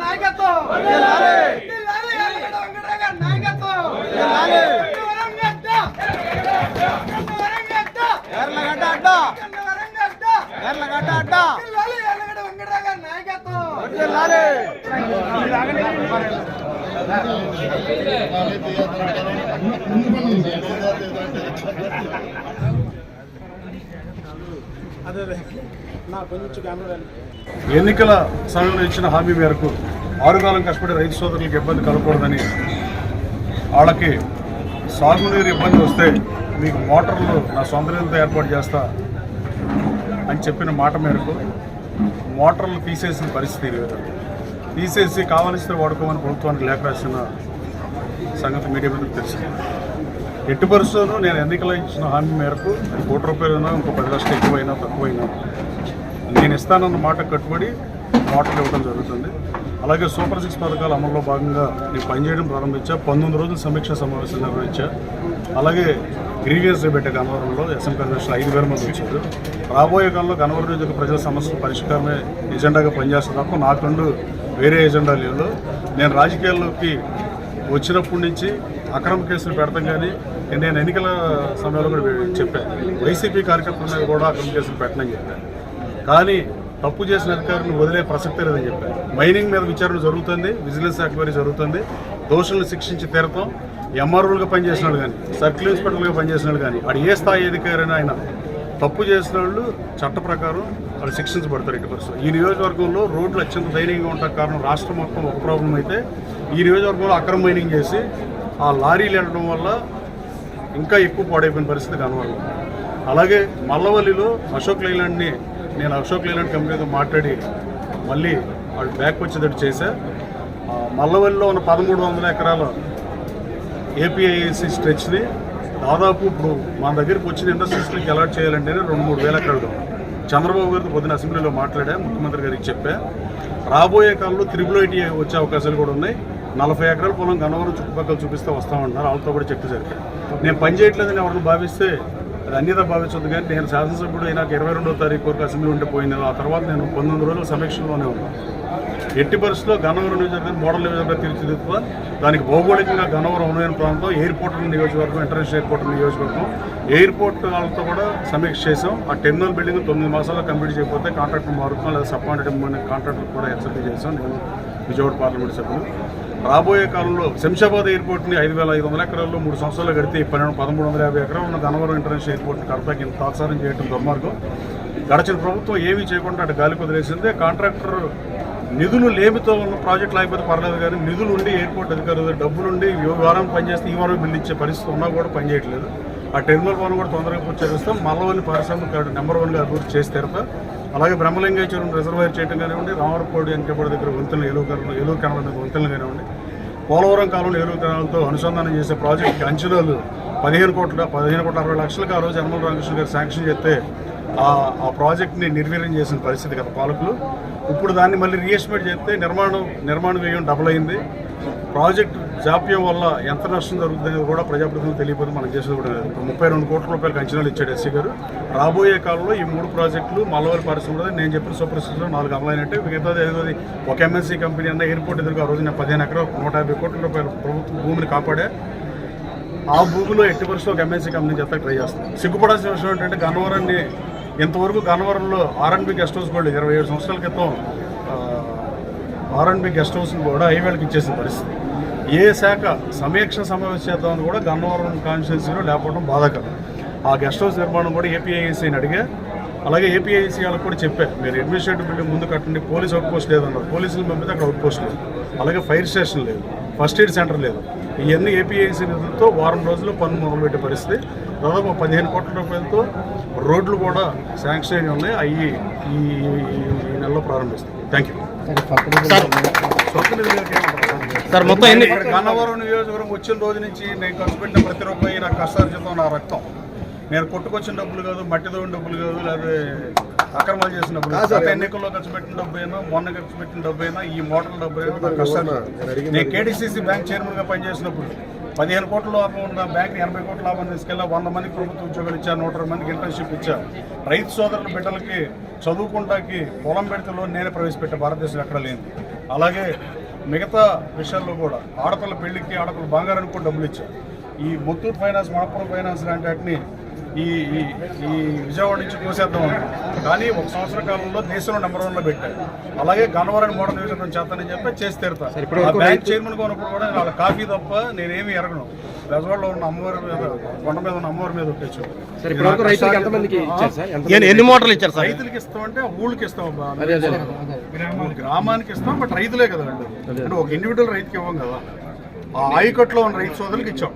నాయకత్వం! ఎర్లగడ్డ అడ్డ! ఎర్లగడ్డ అడ్డ! నాయకత్వం. ఎన్నికల సమయంలో ఇచ్చిన హామీ మేరకు ఆరుగాలం కష్టపడి రైతు సోదరులకు ఇబ్బంది కలగకూడదని వాళ్ళకి సాగునీరు ఇబ్బంది వస్తే మీకు మోటార్లు నా సొంత నీళ్ళతో ఏర్పాటు చేస్తా అని చెప్పిన మాట మేరకు మోటార్లు తీసేసిన పరిస్థితి లేదు తీసేసి కావలసిన వాడుకోమని ప్రభుత్వానికి లేఖ రాసిన సంగతి మీడియా మీద తెలిసింది ఎట్టి పరిస్థితుల్లో నేను ఎన్నికల ఇచ్చిన హామీ మేరకు కోటి రూపాయలైనా ఇంకో పది లక్షలు ఎక్కువైనా తక్కువైనా నేను ఇస్తానన్న మాట కట్టుబడి మాటలు ఇవ్వడం జరుగుతుంది. అలాగే సూపర్ సిక్స్ పథకాల అమల్లో భాగంగా నేను పనిచేయడం ప్రారంభించా. పంతొమ్మిది రోజుల సమీక్ష సమావేశం నిర్వహించా. అలాగే గ్రీవియన్స్ పెట్టే గన్నవరంలో ఎస్ఎం కన్వెన్షన్ ఐదు వేల మంది వచ్చారు. రాబోయే కాలంలో గన్నవరం నియోజక ప్రజల సమస్యల పరిష్కారమే ఎజెండాగా పనిచేస్తుంది తప్ప నాకుండు వేరే ఎజెండా లేదు నేను రాజకీయాల్లోకి వచ్చినప్పటి నుంచి అక్రమ కేసులు పెడతాం కానీ నేను ఎన్నికల సమయంలో కూడా చెప్పాను. వైసీపీ కార్యకర్తల మీద కూడా అక్రమ కేసులు పెట్టనని చెప్పాను. కానీ తప్పు చేసిన అధికారులను వదిలే ప్రసక్తే లేదని చెప్పారు మైనింగ్ మీద విచారణ జరుగుతుంది విజిలెన్స్ ఎంక్వైరీ జరుగుతుంది దోషులను శిక్షించి తీరతాం. ఎంఆర్ఓలుగా పనిచేసిన వాళ్ళు కానీ సర్కిల్ ఇన్స్పెక్టర్లుగా పనిచేసిన వాళ్ళు కానీ వాడు ఏ స్థాయి అధికారైనా ఆయన తప్పు చేసిన వాళ్ళు చట్ట ప్రకారం వాళ్ళు శిక్షించబడతారు ఇటు పరిస్థితి. ఈ నియోజకవర్గంలో రోడ్లు అత్యంత దయనీయంగా ఉండటం కారణం రాష్ట్రం మొత్తం ఒక ప్రాబ్లం అయితే ఈ నియోజకవర్గంలో అక్రమ మైనింగ్ చేసి ఆ లారీలు వెళ్ళడం వల్ల ఇంకా ఎక్కువ పాడైపోయిన పరిస్థితి కనబడదు అలాగే మల్లవల్లిలో అశోక్ లైలాండ్ని నేను అశోక్ లైలాండ్ కంపెనీతో మాట్లాడి మళ్ళీ వాళ్ళు బ్యాక్ వచ్చేటట్టు చేశా. మల్లవల్లిలో ఉన్న పదమూడు వందల ఎకరాల ఏపీఐసి స్ట్రెచ్ని దాదాపు ఇప్పుడు మన దగ్గరికి వచ్చిన ఇండస్ట్రీస్కి అలాట్ చేయాలంటేనే రెండు మూడు వేల ఎకరాలు చంద్రబాబు గారితో పొద్దున అసెంబ్లీలో మాట్లాడా ముఖ్యమంత్రి గారికి చెప్పా. రాబోయే కాలంలో త్రిబుల్ ఐటీ వచ్చే అవకాశాలు కూడా ఉన్నాయి. నలభై ఎకరాల పొలం గన్నవరం చుట్టుపక్కల చూపిస్తే వస్తామంటున్నారు వాళ్ళతో కూడా చెట్టు జరిగాయి నేను పని చేయట్లేదని ఎవరిని భావిస్తే అది అన్యత భావించదు కానీ నేను శాసనసభ్యుడు నాకు ఇరవై రెండో తారీఖు వరకు అసెంబ్లీ ఉంటే పోయింది ఆ తర్వాత నేను పంతొమ్మిది రోజులు సమీక్షలోనే ఉన్నాను. ఎట్టి పరిస్థితుల్లో గన్నవరం నియోజకవర్గం మోడల్ నియోజకవర్గం తీర్చిదిద్దుతా. దానికి భౌగోళికంగా గన్నవరం ఉన్నయన ప్రాంతం ఎయిర్పోర్ట్ నియోజకవర్గం ఇంటర్నేషనల్ ఎయిర్పోర్ట్ నియోజకవర్గం. ఎయిర్పోర్ట్ వాళ్ళతో కూడా సమీక్ష చేసాం ఆ టెర్మినల్ బిల్డింగ్ తొమ్మిది మాసాల్లో కంప్లీట్ చేయకపోతే కాంట్రాక్టర్ మారుతున్నాం లేదా సబ్కాంట్రాక్ట్ ఇవ్వమని కాంట్రాక్టర్ కూడా హెచ్చరిక చేసాం నేను విజయవాడ పార్లమెంట్ సభ్యులు రాబోయే కాలంలో శంషాబాద్ ఎయిర్పోర్ట్ని ఐదు వేల ఐదు వందల ఎకరాల్లో మూడు సంవత్సరాలు కడితే పన్నెండు పదమూడు వందల యాభై ఎకరాలు ఉన్న గన్నవరం ఇంటర్నేషనల్ ఎయిర్పోర్ట్ కడతాకి ఇంత తాత్సారం చేయడం దుర్మార్గం. గడచిన ప్రభుత్వం ఏమీ చేయకుండా అటు గాలి కుదిరేసింది కాంట్రాక్టర్ నిధులు లేమితో ఉన్న ప్రాజెక్టులు అయిపోతే పర్లేదు కానీ నిధులు ఉండి ఎయిర్పోర్ట్ అధికారులు డబ్బులుండి ఈ వారం పనిచేస్తే ఈ వారం బిల్లు ఇచ్చే పరిస్థితి ఉన్నా కూడా పనిచేయట్లేదు. ఆ టెర్మినల్ వన్ కూడా తొందరగా పూర్తి చేస్తాం మల్లవల్లి పారిశ్రామిక నెంబర్ వన్గా అభివృద్ధి చేసి తీరుతా. అలాగే బ్రహ్మలింగేశ్వరం రిజర్వాయర్ చేయడం కానివ్వండి రామరకోడి వెనకబడి దగ్గర వంతులు ఏలూరు కెనాల్ ఏలూరు కెనాల్ మీద వంతులు కానివ్వండి పోలవరం కాలంలో ఏలూరు కనాలతో అనుసంధానం చేసే ప్రాజెక్టుకి అంచనాలు పదిహేను కోట్ల పదిహేను కోట్ల అరవై లక్షలకు ఆ రోజు యనమల రామకృష్ణ గారు శాంక్షన్ చేస్తే ఆ ఆ ప్రాజెక్ట్ని నిర్వీర్యం చేసిన పరిస్థితి కదా పాలకులు. ఇప్పుడు దాన్ని మళ్ళీ రీఎస్టిమేట్ చేస్తే నిర్మాణం నిర్మాణ వ్యయం డబుల్ అయింది. ప్రాజెక్ట్ జాప్యం వల్ల ఎంత నష్టం జరుగుతుందని కూడా ప్రజాప్రతినిధులు తెలియకపోతే మనం చేసేది కూడా లేదు. ఇప్పుడు ముప్పై రెండు కోట్ల రూపాయలకు అంచనాలు ఇచ్చాడు ఎస్సీ గారు. రాబోయే కాలంలో ఈ మూడు ప్రాజెక్టులు మల్లవారి పరిశ్రమ నేను చెప్పిన సూపర్ నాలుగు అమలైనట్టే. మిగతాది ఏదోది ఒక ఎంఎన్సీ కంపెనీ అన్న ఎయిర్పోర్ట్ ఎదురుగా ఆ రోజు నేను పదిహేను ఎకరాలు నూట యాభై కోట్ల రూపాయల ప్రభుత్వ భూమిని కాపాడే ఆ భూమిలో ఎట్టి పరిస్థితుల్లో ఒక ఎంఎన్సీ కంపెనీ చేత ట్రై చేస్తాం. సిగ్గుపడాల్సిన విషయం ఏంటంటే గన్నవరాన్ని ఇంతవరకు గన్నవరంలో ఆర్ఎన్బి గెస్ట్ హౌస్ కూడా ఇరవై ఏడు సంవత్సరాల క్రితం ఆర్ఎన్బి గెస్ట్ హౌస్ని కూడా ఐవేళకి ఇచ్చేసిన పరిస్థితి. ఏ శాఖ సమీక్ష సమావేశం చేద్దామని కూడా గన్నవరం కాన్స్టిట్యున్సీలో లేకపోవడం బాధాకరం. ఆ గెస్ట్ హౌస్ నిర్మాణం కూడా ఏపీఐసీని అడిగా. అలాగే ఏపీఐసీ వాళ్ళకి కూడా చెప్పే మీరు అడ్మినిస్ట్రేటివ్ బిల్డింగ్ ముందు కట్టండి పోలీస్ అవుట్ పోస్ట్ లేదన్నారు. పోలీసులు పంపితే అక్కడ అవుట్ పోస్ట్ లేదు. అలాగే ఫైర్ స్టేషన్ లేదు ఫస్ట్ ఎయిడ్ సెంటర్ లేదు. ఇవన్నీ ఏపీఐసీ నిధులతో వారం రోజుల్లో పనులు మొదలుపెట్టే పరిస్థితి. దాదాపు పదిహేను కోట్ల రూపాయలతో రోడ్లు కూడా శాంక్షన్ అయి ఉన్నాయి. అవి ఈ నెలలో ప్రారంభిస్తాం. Thank you? సార్ మొత్తం ఎన్ని గన్నవరం నియోజకవర్గం వచ్చిన రోజు నుంచి నేను ఖర్చు పెట్టిన ప్రతి రూపాయి నా కష్టార్జితం నా రక్తం. నేను కొట్టుకొచ్చిన డబ్బులు కాదు మట్టితో డబ్బులు కాదు లేదా అక్రమాలు చేసిన డబ్బులు గత ఎన్నికల్లో ఖర్చు పెట్టిన డబ్బు అయినా మొన్న ఖర్చు పెట్టిన డబ్బు అయినా ఈ మోటార్ల డబ్బు అయినా నా కష్టార్జితం. నేను కేడీసీసీ బ్యాంక్ చైర్మన్గా పనిచేసినప్పుడు పదిహేను కోట్ల లాభం ఉన్న బ్యాంక్ ఎనభై కోట్ల లాభం తీసుకెళ్ళి వంద మందికి ప్రభుత్వ ఉద్యోగాలు ఇచ్చా నూట మందికి ఇంటర్న్షిప్ ఇచ్చా రైతు సోదరుల బిడ్డలకి చదువుకుంటాకి పొలం పెడితే లోన్ నేనే ప్రవేశపెట్టా భారతదేశం ఎక్కడ లేదు అలాగే మిగతా విషయాల్లో కూడా ఆడపిల్ల పెళ్ళికి ఆడపిల్ల బంగారానికి కూడా డబ్బులు ఇచ్చాం ఈ ముత్తూట్ ఫైనాన్స్ మణపురం ఫైనాన్స్ లాంటి వాటిని ఈ ఈ ఈ విజయవాడ నుంచి కోసేద్దాం. కానీ ఒక సంవత్సర కాలంలో దేశంలో నెంబర్ వన్లో పెట్టారు. అలాగే గన్నవరం మోడల్ నియోజకవర్గం చేస్తానని చెప్పి చేసి తీరుతా. ఆ బ్యాంక్ చైర్మన్గా ఉన్నప్పుడు కూడా వాళ్ళ కాఫీ తప్ప నేనేమి ఎరగను. బెజవాడలో ఉన్న అమ్మవారి మీద కొండ మీద ఉన్న అమ్మవారి మీద ఒట్టేచ్చు సార్ ఇప్పటివరకు రైతులకు ఎంతమందికి ఇచ్చారు సార్? ఎంత ఎన్ని- మోటార్లు ఇచ్చారు సార్? రైతులకి ఇస్తామంటే ఊళ్ళకి ఇస్తాం గ్రామానికి ఇస్తాం బట్ రైతులే కదా అండి అంటే ఒక ఇండివిజువల్ రైతుకి ఇవ్వం కదా. ఆ ఆయకట్లో ఉన్న రైతు సోదరులకు ఇచ్చాం.